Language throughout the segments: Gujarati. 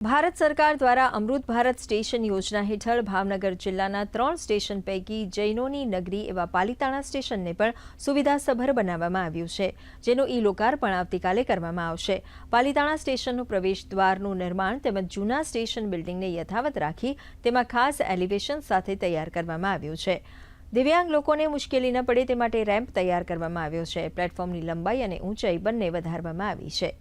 ભારત સરકાર દ્વારા અમૃત ભારત સ્ટેશન યોજના હેઠળ ભાવનગર જિલ્લાના ત્રણ સ્ટેશન પૈકી જૈનોની નગરી એવા પાલિતાણા સ્ટેશનને પણ સુવિધાસભર બનાવવામાં આવ્યું છે, જેનું ઈ લોકાર્પણ આવતીકાલે કરવામાં આવશે. પાલિતાણા સ્ટેશનનું પ્રવેશ દ્વારનું નિર્માણ તેમજ જૂના સ્ટેશન બિલ્ડિંગને યથાવત રાખી તેમાં ખાસ એલિવેશન સાથે તૈયાર કરવામાં આવ્યું છે. દિવ્યાંગ લોકોને મુશ્કેલી ન પડે તે માટે રેમ્પ તૈયાર કરવામાં આવ્યો છે. પ્લેટફોર્મની લંબાઈ અને ઊંચાઈ બંને વધારવામાં આવી છે.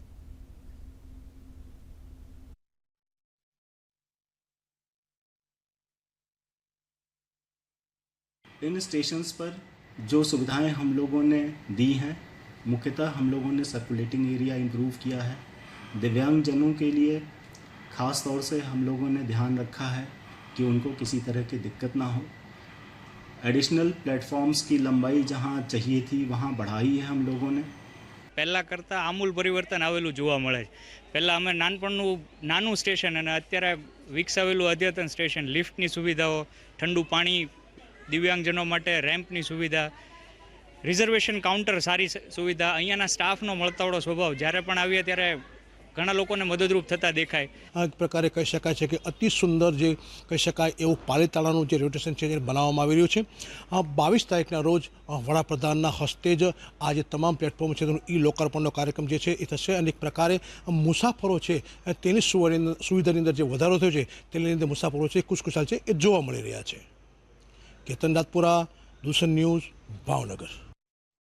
इन स्टेशंस पर जो सुविधाएं हम लोगों ने दी हैं मुख्यतः हम लोगों ने सर्कुलेटिंग एरिया इम्प्रूव किया है दिव्यांगजनों के लिए ख़ास तौर से हम लोगों ने ध्यान रखा है कि उनको किसी तरह की दिक्कत ना हो एडिशनल प्लेटफॉर्म्स की लंबाई जहाँ चाहिए थी वहाँ बढ़ाई है हम लोगों ने પહેલાં કરતાં આમૂલ પરિવર્તન આવેલું જોવા મળે છે પહેલાં અમે નાનપણનું નાનું સ્ટેશન અને અત્યારે વિકસાવેલું અદ્યતન સ્ટેશન લિફ્ટની સુવિધાઓ ઠંડુ પાણી દિવ્યાંગજનો માટે રેમ્પની સુવિધા, રિઝર્વેશન કાઉન્ટર સારી સુવિધા, અહીંયાના સ્ટાફનો મળતાવડો સ્વભાવ. જ્યારે પણ આવીએ ત્યારે ઘણા લોકોને મદદરૂપ થતા દેખાય. આ પ્રકારે કહી શકાય છે કે અતિ સુંદર જે કહી શકાય એવું પાલીતાણાનું જે રેલવે છે જે બનાવવામાં આવી રહ્યું છે. આ બાવીસ તારીખના રોજ વડાપ્રધાનના હસ્તે જ આ જે તમામ પ્લેટફોર્મ છે તેનું ઈ લોકાર્પણનો કાર્યક્રમ જે છે એ થશે અને એક પ્રકારે મુસાફરો છે, તેની સુવિધાની અંદર જે વધારો થયો છે તેની અંદર મુસાફરો છે ખુશખુશાલ છે એ જોવા મળી રહ્યા છે. કેતન રાજપુરા દૂષણ ન્યૂઝ ભાવનગર.